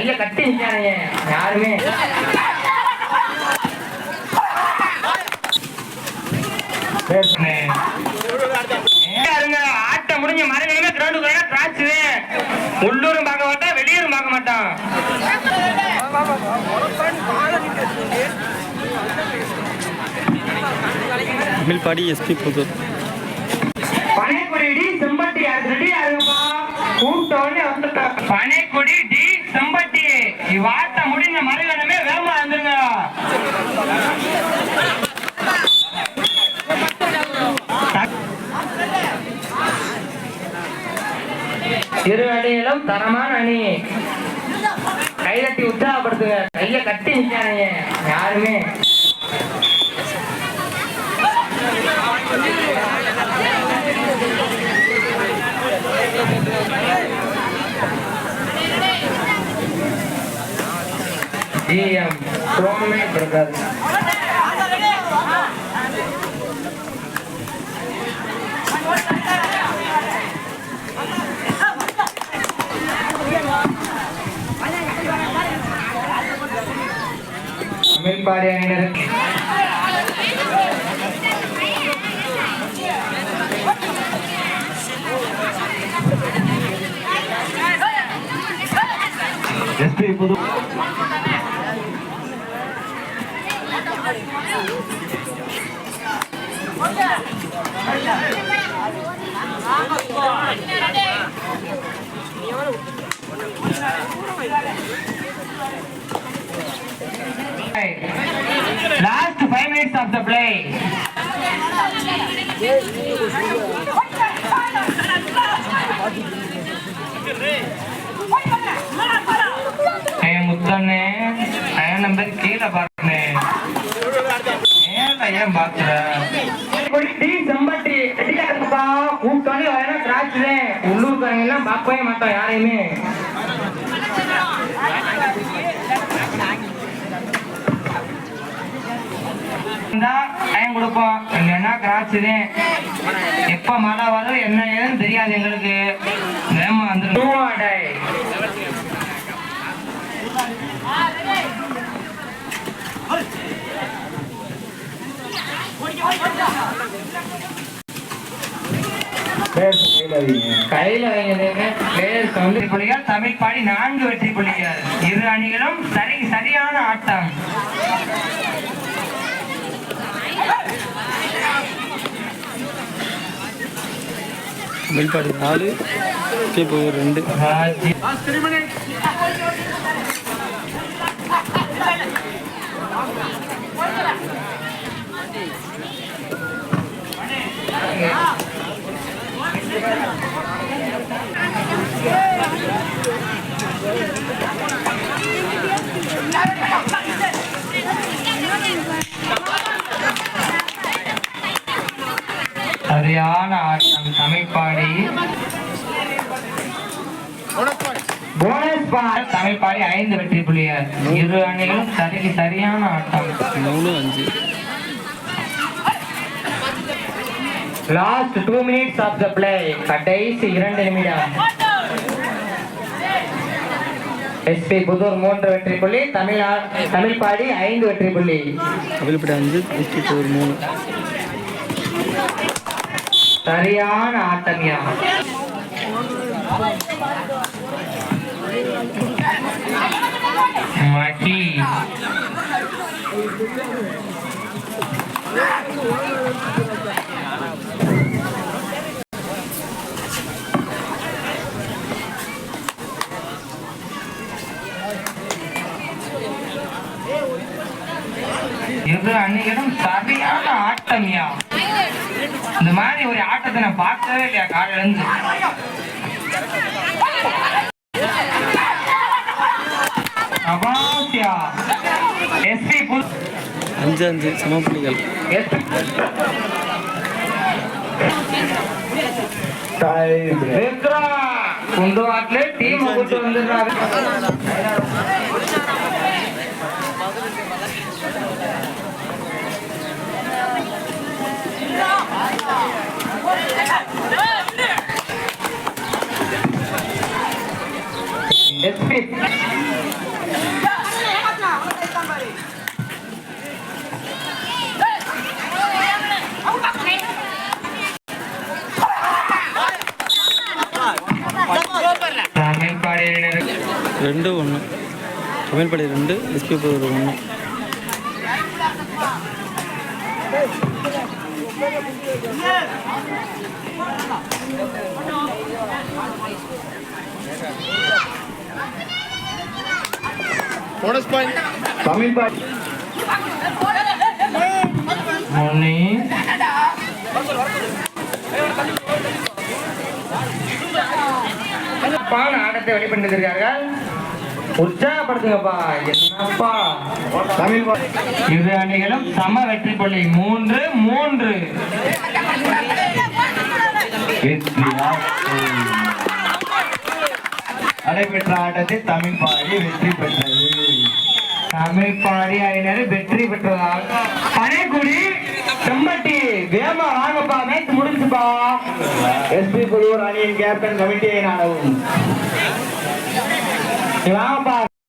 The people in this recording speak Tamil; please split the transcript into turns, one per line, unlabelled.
கைய கட்டி நிக்கானே யாருமே.
ஆட்டம் முடிஞ்ச மறுபடியுமே கிரவுண்டுக்கு வேணா கிராச்சு உள்ளூரும் பார்க்க மாட்டான் வெளியூரும் பார்க்க மாட்டான்.
Tamilpadi S P Puthur.
Panaikudi T Sempatti அது ரெடி ஆகுப்பா கூப்பிட்டோடனே வந்துட்டா. பனைக்குடி டி செம்பட்டி இவ்வாட்ட முடிஞ்ச மறைவனமே வேகமா வந்துருங்க
இரு அணியிலும் தரமான அணி. கைதட்டி உற்சாகப்படுத்துங்க. கைய கட்டி நிக்கானே யாருமே. ஜிஎம் சோமே பிரகாஷ் தமிழ்பாடி அணியினர்
last five minutes of the play ஏன் முத்தண்ணே ஏன் நம்பர் கீழே பாருங்க ஏன் பாக்குற
இருக்குப்பா கூப்பிட்டோன்னே வேணா கிராச்சுதே உள்ளூர்காரங்க எல்லாம் பார்க்கவே மாட்டோம் யாரையுமே.
இருந்தா டைம் கொடுப்போம். இல்லைன்னா கிராச்சுதே எப்ப மழை வரும் என்ன ஏதுன்னு தெரியாது எங்களுக்கு. வேகமா வந்துடும்
கையிலாதீங்க
கையில
வெற்றி புள்ளிகள் தமிழ் பாடி நான்கு வெற்றி புள்ளிகள் இரு அணிகளும் சரி சரியான ஆட்டம்.
தமிழ்பாடி நாலு புதூர் ரெண்டு.
ராஜி சரியான ஆட்டம். தமிழ்பாடி போனஸ் பார் தமிழ்பாடி ஐந்து வெற்றி புள்ளியர் இரு அணிகளும் சரிக்கு சரியான ஆட்டம்.
மூணு அஞ்சு
last two minutes of the play கடைசி இரண்டு நிமிடம். எஸ்பி புதூர் மூன்று வெற்றி புள்ளி. தமிழ் தமிழ்பாடி ஐந்து வெற்றி புள்ளி.
தமிழ்பாடி அஞ்சு மூணு.
சரியான ஆட்டமியா
மடி இது அன்னைக்கிடம் சரியான ஆட்டமியா இந்த மாதிரி ஒரு ஆட்டத்தை நான் பார்க்கவே இல்லையா காலையில இருந்து எஸ்பி
அஞ்சு அஞ்சு
குண்டு வாட்டிலே டீம் கூட்டு வந்துடுறாரு
ரெண்டு ஒன்று தமிழ்படை ரெண்டு எஸ்பி ஒன்று புதூர் ஒன்று
தமிழ் பாடி முன்னி
பான ஆட்டத்தை வெளிப்பட்டிருக்கிறார்கள் உற்சாகப்படுத்துங்கப்பா. என்னப்பா?
தமிழ் இரு அணிகளும் சம வெற்றி புள்ளி. மூன்று மூன்று. நடைபெற்ற ஆட்டத்தில் தமிழ் பாடி வெற்றி பெற்றது.
தமிழ் பாடி அணியினர் வெற்றி பெற்றதால் பனைக்குடி செம்பட்டி வேமா வாங்கப்பா மேட்ச் முடிஞ்சுப்பா.
எஸ்பி புதூர் அணியின் கேப்டன் கமிட்டியை நாடவும்.
நீ வாங்கப்பா